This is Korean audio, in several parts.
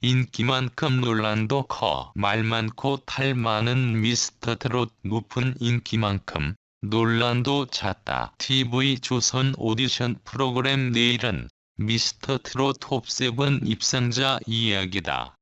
인기만큼 논란도 커. 말 많고 탈 많은 미스터 트롯 높은 인기만큼 논란도 잦다. TV조선 오디션 프로그램 내일은 미스터 트롯 톱7 입상자 이야기다.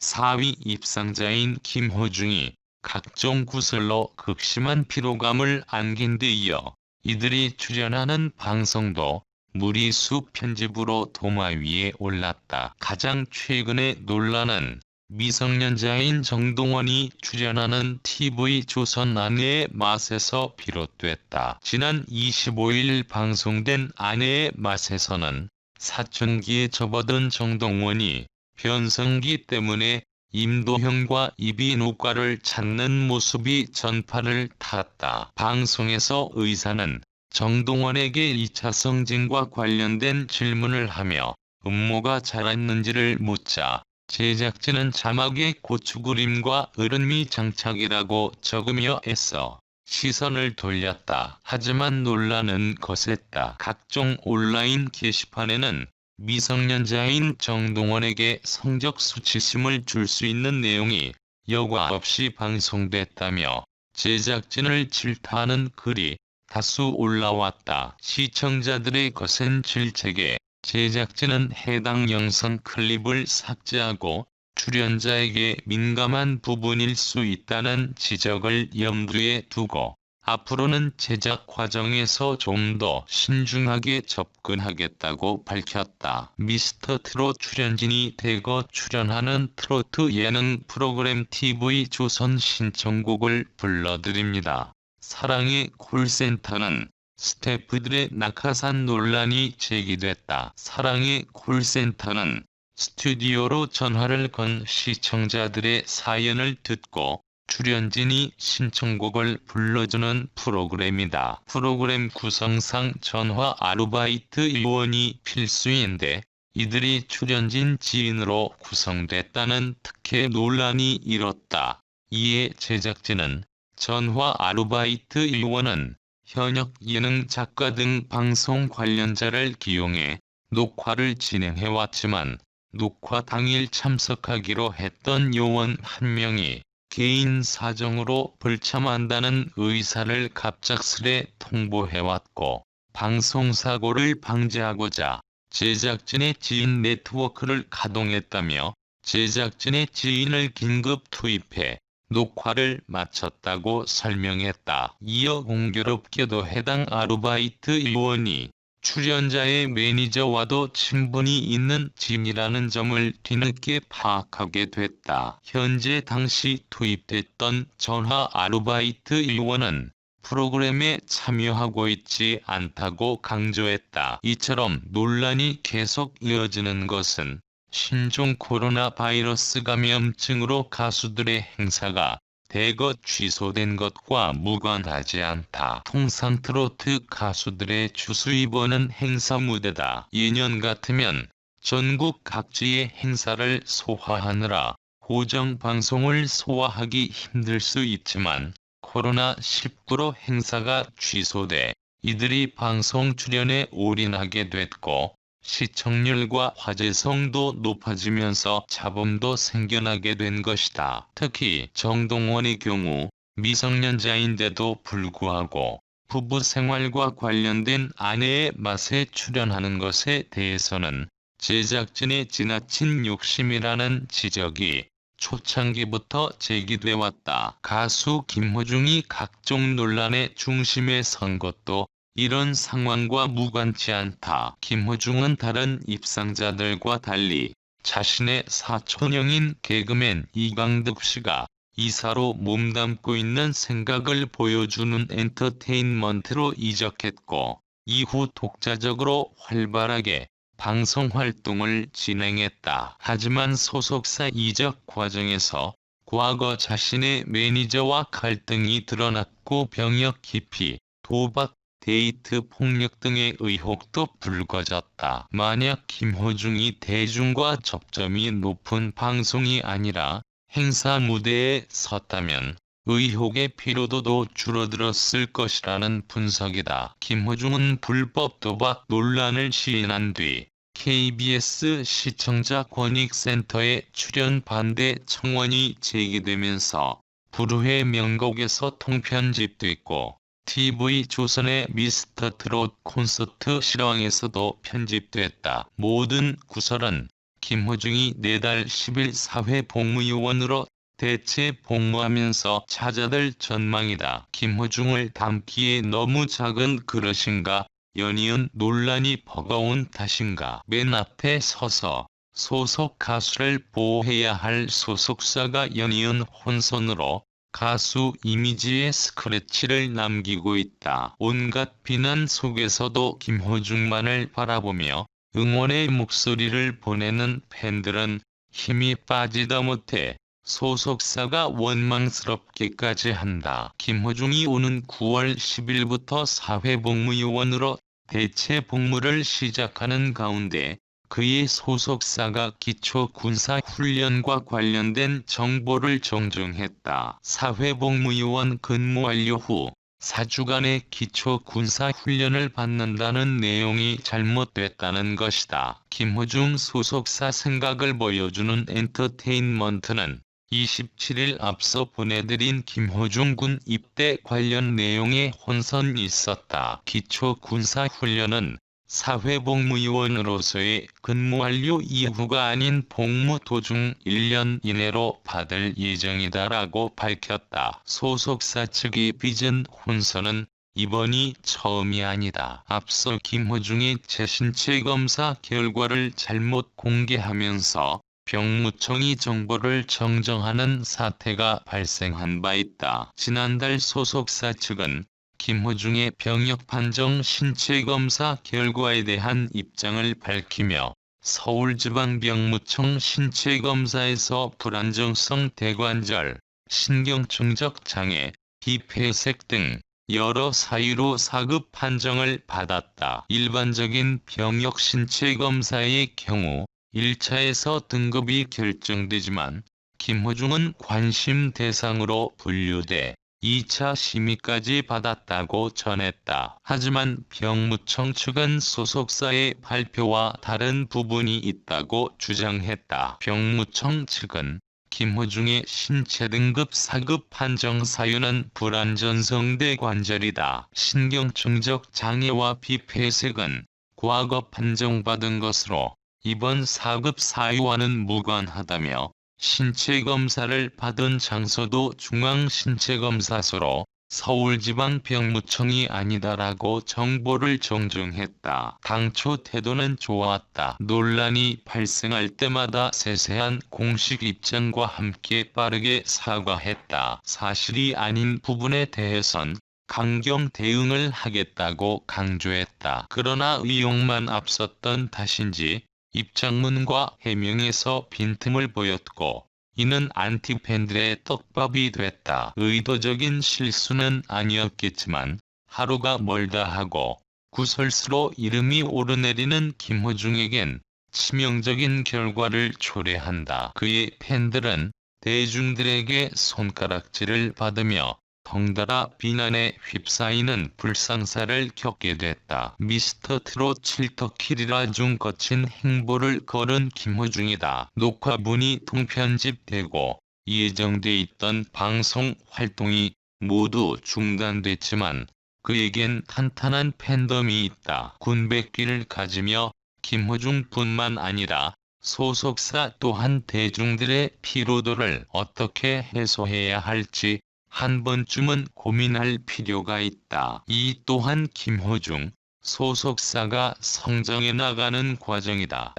4위 입상자인 김호중이 각종 구설로 극심한 피로감을 안긴 데 이어 이들이 출연하는 방송도 무리수 편집으로 도마 위에 올랐다. 가장 최근의 논란은 미성년자인 정동원이 출연하는 TV조선 아내의 맛에서 비롯됐다. 지난 25일 방송된 아내의 맛에서는 사춘기에 접어든 정동원이 변성기 때문에 임도형과 이비인후과를 찾는 모습이 전파를 탔다. 방송에서 의사는 정동원에게 2차 성징과 관련된 질문을 하며 음모가 자랐는지를 묻자 제작진은 자막에 고추 그림과 으름이 장착이라고 적으며 애써 시선을 돌렸다. 하지만 논란은 거셌다. 각종 온라인 게시판에는 미성년자인 정동원에게 성적 수치심을 줄 수 있는 내용이 여과 없이 방송됐다며 제작진을 질타하는 글이 다수 올라왔다. 시청자들의 거센 질책에 제작진은 해당 영상 클립을 삭제하고 출연자에게 민감한 부분일 수 있다는 지적을 염두에 두고 앞으로는 제작 과정에서 좀 더 신중하게 접근하겠다고 밝혔다. 미스터 트롯 출연진이 대거 출연하는 트로트 예능 프로그램 TV 조선 신청곡을 불러드립니다. 사랑의 콜센터는 스태프들의 낙하산 논란이 제기됐다. 사랑의 콜센터는 스튜디오로 전화를 건 시청자들의 사연을 듣고 출연진이 신청곡을 불러주는 프로그램이다. 프로그램 구성상 전화 아르바이트 요원이 필수인데 이들이 출연진 지인으로 구성됐다는 특혜 논란이 일었다. 이에 제작진은 전화 아르바이트 요원은 현역 예능 작가 등 방송 관련자를 기용해 녹화를 진행해왔지만 녹화 당일 참석하기로 했던 요원 한 명이 개인 사정으로 불참한다는 의사를 갑작스레 통보해왔고 방송사고를 방지하고자 제작진의 지인 네트워크를 가동했다며 제작진의 지인을 긴급 투입해 녹화를 마쳤다고 설명했다. 이어 공교롭게도 해당 아르바이트 요원이 출연자의 매니저와도 친분이 있는 진이라는 점을 뒤늦게 파악하게 됐다. 현재 당시 투입됐던 전화 아르바이트 요원은 프로그램에 참여하고 있지 않다고 강조했다. 이처럼 논란이 계속 이어지는 것은 신종 코로나 바이러스 감염증으로 가수들의 행사가 대거 취소된 것과 무관하지 않다. 통상 트로트 가수들의 주수입원은 행사 무대다. 예년 같으면 전국 각지의 행사를 소화하느라 고정 방송을 소화하기 힘들 수 있지만 코로나19로 행사가 취소돼 이들이 방송 출연에 올인하게 됐고 시청률과 화제성도 높아지면서 자본도 생겨나게 된 것이다. 특히 정동원의 경우 미성년자인데도 불구하고 부부 생활과 관련된 아내의 맛에 출연하는 것에 대해서는 제작진의 지나친 욕심이라는 지적이 초창기부터 제기돼 왔다. 가수 김호중이 각종 논란의 중심에 선 것도 이런 상황과 무관치 않다. 김호중은 다른 입상자들과 달리 자신의 사촌형인 개그맨 이강득 씨가 이사로 몸담고 있는 생각을 보여주는 엔터테인먼트로 이적했고 이후 독자적으로 활발하게 방송 활동을 진행했다. 하지만 소속사 이적 과정에서 과거 자신의 매니저와 갈등이 드러났고 병역 기피, 도박, 데이트 폭력 등의 의혹도 불거졌다. 만약 김호중이 대중과 접점이 높은 방송이 아니라 행사 무대에 섰다면 의혹의 피로도도 줄어들었을 것이라는 분석이다. 김호중은 불법 도박 논란을 시인한 뒤 KBS 시청자 권익센터의 출연 반대 청원이 제기되면서 불후의 명곡에서 통편집됐고 TV조선의 미스터 트롯 콘서트 실황에서도 편집됐다. 모든 구설은 김호중이 내달 10일 사회 복무요원으로 대체 복무하면서 찾아들 전망이다. 김호중을 담기에 너무 작은 그릇인가 연이은 논란이 버거운 탓인가 맨 앞에 서서 소속 가수를 보호해야 할 소속사가 연이은 혼선으로 가수 이미지에 스크래치를 남기고 있다. 온갖 비난 속에서도 김호중만을 바라보며 응원의 목소리를 보내는 팬들은 힘이 빠지다 못해 소속사가 원망스럽게까지 한다. 김호중이 오는 9월 10일부터 사회복무요원으로 대체 복무를 시작하는 가운데 그의 소속사가 기초 군사 훈련과 관련된 정보를 정정했다. 사회복무요원 근무 완료 후 4주간의 기초 군사 훈련을 받는다는 내용이 잘못됐다는 것이다. 김호중 소속사 생각을 보여주는 엔터테인먼트는 27일 앞서 보내드린 김호중 군 입대 관련 내용에 혼선이 있었다. 기초 군사 훈련은 사회복무요원으로서의 근무 완료 이후가 아닌 복무 도중 1년 이내로 받을 예정이다라고 밝혔다. 소속사 측이 빚은 혼선은 이번이 처음이 아니다. 앞서 김호중의 재신체 검사 결과를 잘못 공개하면서 병무청이 정보를 정정하는 사태가 발생한 바 있다. 지난달 소속사 측은 김호중의 병역 판정 신체 검사 결과에 대한 입장을 밝히며 서울지방병무청 신체 검사에서 불안정성 대관절, 신경증적 장애, 비폐색 등 여러 사유로 4급 판정을 받았다. 일반적인 병역 신체 검사의 경우 1차에서 등급이 결정되지만 김호중은 관심 대상으로 분류돼 2차 심의까지 받았다고 전했다. 하지만 병무청 측은 소속사의 발표와 다른 부분이 있다고 주장했다. 병무청 측은 김호중의 신체 등급 4급 판정 사유는 불안전성 대 관절이다. 신경증적 장애와 비폐색은 과거 판정받은 것으로 이번 4급 사유와는 무관하다며 신체 검사를 받은 장소도 중앙신체검사소로 서울지방병무청이 아니다라고 정보를 정정했다. 당초 태도는 좋았다. 논란이 발생할 때마다 세세한 공식 입장과 함께 빠르게 사과했다. 사실이 아닌 부분에 대해선 강경 대응을 하겠다고 강조했다. 그러나 의혹만 앞섰던 탓인지 입장문과 해명에서 빈틈을 보였고 이는 안티팬들의 떡밥이 됐다. 의도적인 실수는 아니었겠지만 하루가 멀다 하고 구설수로 이름이 오르내리는 김호중에겐 치명적인 결과를 초래한다. 그의 팬들은 대중들에게 손가락질을 받으며 덩달아 비난에 휩싸이는 불상사를 겪게 됐다. 미스터 트롯 7터킬이라 중 거친 행보를 걸은 김호중이다. 녹화문이 통편집되고 예정돼 있던 방송 활동이 모두 중단됐지만 그에겐 탄탄한 팬덤이 있다. 군백기를 가지며 김호중뿐만 아니라 소속사 또한 대중들의 피로도를 어떻게 해소해야 할지 한 번쯤은 고민할 필요가 있다. 이 또한 김호중 소속사가 성장해 나가는 과정이다.